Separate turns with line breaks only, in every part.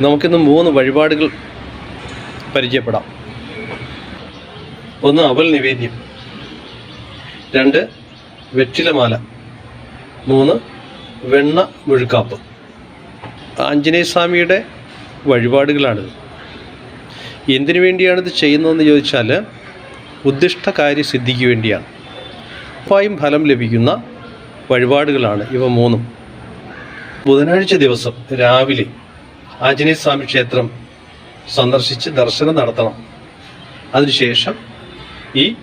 നമുക്കിന്ന് മൂന്ന് വഴിപാടുകൾ പരിചയപ്പെടാം. ഒന്ന് അവൽ നിവേദ്യം. രണ്ട് വെറ്റിലമാല. മൂന്ന് വെണ്ണ മുഴുക്കാപ്പ്. ആഞ്ജനേയ സ്വാമിയുടെ വഴിപാടുകളാണിത്. എന്തിനു വേണ്ടിയാണിത് ചെയ്യുന്നതെന്ന് ചോദിച്ചാൽ ഉദ്ദിഷ്ട കാര്യസിദ്ധിക്ക് വേണ്ടിയാണ്. ഉറപ്പായും ഫലം ലഭിക്കുന്ന വഴിപാടുകളാണ് ഇവ മൂന്നും. ബുധനാഴ്ച ദിവസം രാവിലെ ആഞ്ജനേയ സ്വാമി ക്ഷേത്രം സന്ദർശിച്ച് ദർശനം നടത്തണം. അതിനുശേഷം ഈ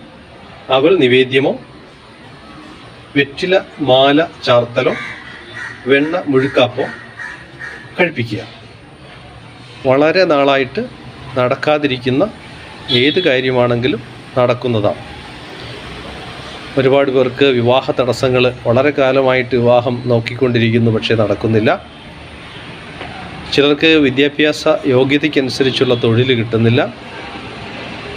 അവൽ നിവേദ്യമോ വെറ്റില മാല ചാർത്തലോ വെണ്ണ മുഴുക്കാപ്പോ കഴിപ്പിക്കുക. വളരെ നാളായിട്ട് നടക്കാതിരിക്കുന്ന ഏത് കാര്യമാണെങ്കിലും നടക്കുന്നതാണ് ഒരുപാട് പേർക്ക് വിവാഹ തടസ്സങ്ങൾ വളരെ കാലമായിട്ട് വിവാഹം നോക്കിക്കൊണ്ടിരിക്കുന്നു പക്ഷേ നടക്കുന്നില്ല. ചിലർക്ക് വിദ്യാഭ്യാസ യോഗ്യതയ്ക്കനുസരിച്ചുള്ള തൊഴിൽ കിട്ടുന്നില്ല.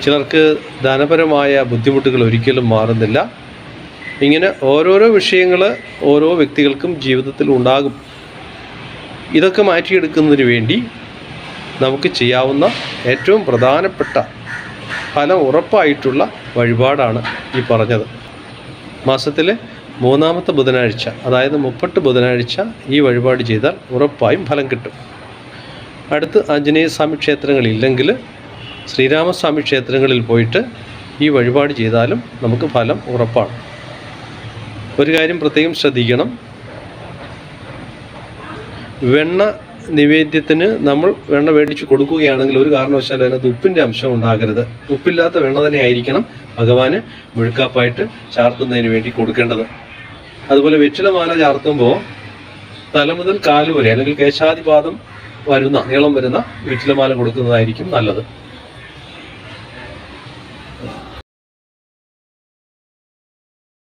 ചിലർക്ക് ധനപരമായ ബുദ്ധിമുട്ടുകൾ ഒരിക്കലും മാറുന്നില്ല. ഇങ്ങനെ ഓരോരോ വിഷയങ്ങൾ ഓരോ വ്യക്തികൾക്കും ജീവിതത്തിൽ ഉണ്ടാകും. ഇതൊക്കെ മാറ്റിയെടുക്കുന്നതിന് വേണ്ടി നമുക്ക് ചെയ്യാവുന്ന ഏറ്റവും പ്രധാനപ്പെട്ട ഫലം ഉറപ്പായിട്ടുള്ള വഴിപാടാണ് ഈ പറഞ്ഞത്. മാസത്തിലെ മൂന്നാമത്തെ ബുധനാഴ്ച അതായത് മുപ്പട്ട് ബുധനാഴ്ച ഈ വഴിപാട് ചെയ്താൽ ഉറപ്പായും ഫലം കിട്ടും. അടുത്ത് ആഞ്ജനേയ സ്വാമി ക്ഷേത്രങ്ങളില്ലെങ്കിൽ ശ്രീരാമസ്വാമി ക്ഷേത്രങ്ങളിൽ പോയിട്ട് ഈ വഴിപാട് ചെയ്താലും നമുക്ക് ഫലം ഉറപ്പാണ്. ഒരു കാര്യം പ്രത്യേകം ശ്രദ്ധിക്കണം. വെണ്ണ നിവേദ്യത്തിന് നമ്മൾ വെണ്ണ മേടിച്ച് കൊടുക്കുകയാണെങ്കിൽ ഒരു കാരണവശാലും അതിനകത്ത് ഉപ്പിന്റെ അംശം ഉണ്ടാകരുത്. ഉപ്പില്ലാത്ത വെണ്ണ തന്നെ ആയിരിക്കണം ഭഗവാന് മുഴുക്കാപ്പായിട്ട് ചാർത്തുന്നതിന് വേണ്ടി കൊടുക്കേണ്ടത്. അതുപോലെ വെറ്റിലമാല ചാർത്തുമ്പോൾ തല മുതൽ കാൽ വരെ അല്ലെങ്കിൽ കേശാദിപാദം വരുന്ന നീളം വരുന്ന വെറ്റിലമാല കൊടുക്കുന്നതായിരിക്കും നല്ലത്.